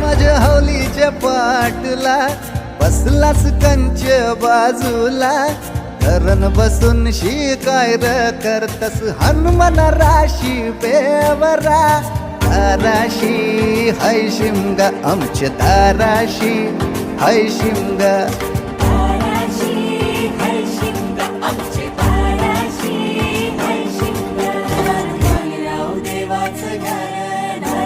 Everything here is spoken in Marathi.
माझ्या हौलीच्या पाटला बसलाच कंच बाजूला. धरण बसून शिकायर करतस हनुमन राशी बेवरा. धाराशी हय शिंग आमचे धाराशी हय शिंग